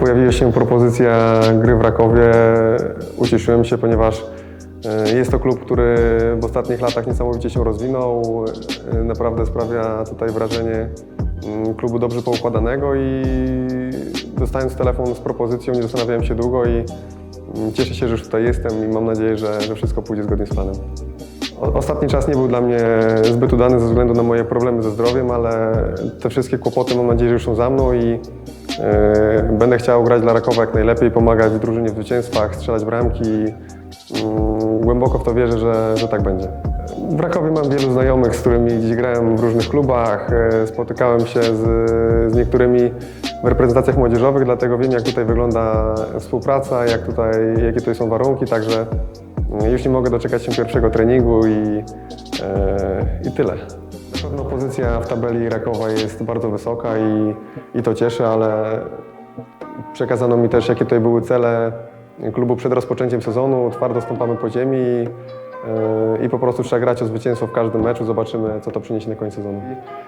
pojawiła się propozycja gry w Rakowie, ucieszyłem się, ponieważ e, jest to klub, który w ostatnich latach niesamowicie się rozwinął. E, Naprawdę sprawia tutaj wrażenie mm, klubu dobrze poukładanego i dostając telefon z propozycją nie zastanawiałem się długo i mm, cieszę się, że już tutaj jestem i mam nadzieję, że, że wszystko pójdzie zgodnie z planem. Ostatni czas nie był dla mnie zbyt udany ze względu na moje problemy ze zdrowiem, ale te wszystkie kłopoty mam nadzieję, że już są za mną i będę chciał grać dla Rakowa jak najlepiej, pomagać w drużynie w zwycięstwach, strzelać bramki. Mm, Głęboko w to wierzę, że, że tak będzie. W Rakowie mam wielu znajomych, z którymi gdzieś grałem w różnych klubach. e, Spotykałem się z, z niektórymi w reprezentacjach młodzieżowych, dlatego wiem jak tutaj wygląda współpraca, jak tutaj, jakie tutaj są warunki, także już nie mogę doczekać się pierwszego treningu i, e, i tyle. Na pewno pozycja w tabeli Rakowa jest bardzo wysoka i, i to cieszy, ale przekazano mi też, jakie tutaj były cele klubu przed rozpoczęciem sezonu. Twardo stąpamy po ziemi i, e, i po prostu trzeba grać o zwycięstwo w każdym meczu. Zobaczymy, co to przyniesie na koniec sezonu.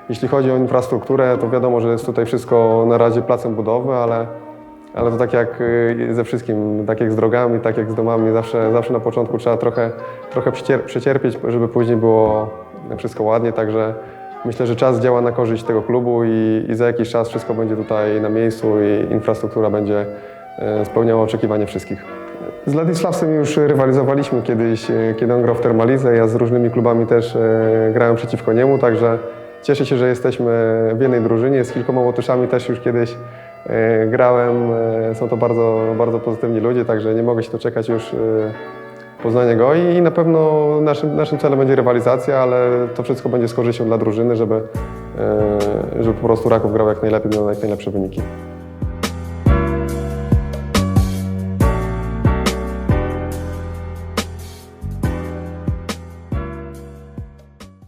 Jeśli chodzi o infrastrukturę, to wiadomo, że jest tutaj wszystko na razie placem budowy, ale ale to tak jak y, ze wszystkim, tak jak z drogami, tak jak z domami, zawsze, zawsze na początku trzeba trochę, trochę przecier- przecierpieć, żeby później było wszystko ładnie, także myślę, że czas działa na korzyść tego klubu i, i za jakiś czas wszystko będzie tutaj na miejscu i infrastruktura będzie e, spełniała oczekiwania wszystkich. Z Ladisławsem już rywalizowaliśmy kiedyś, e, kiedy on grał w Termalize, ja z różnymi klubami też e, grałem przeciwko niemu, także cieszę się, że jesteśmy w jednej drużynie, z kilkoma Łotyszami też już kiedyś Grałem, są to bardzo, bardzo pozytywni ludzie, także nie mogę się doczekać już e, poznania go i i na pewno naszym, naszym celem będzie rywalizacja, ale to wszystko będzie z korzyścią dla drużyny, żeby, e, żeby po prostu Raków grał jak najlepiej, miał jak najlepsze wyniki.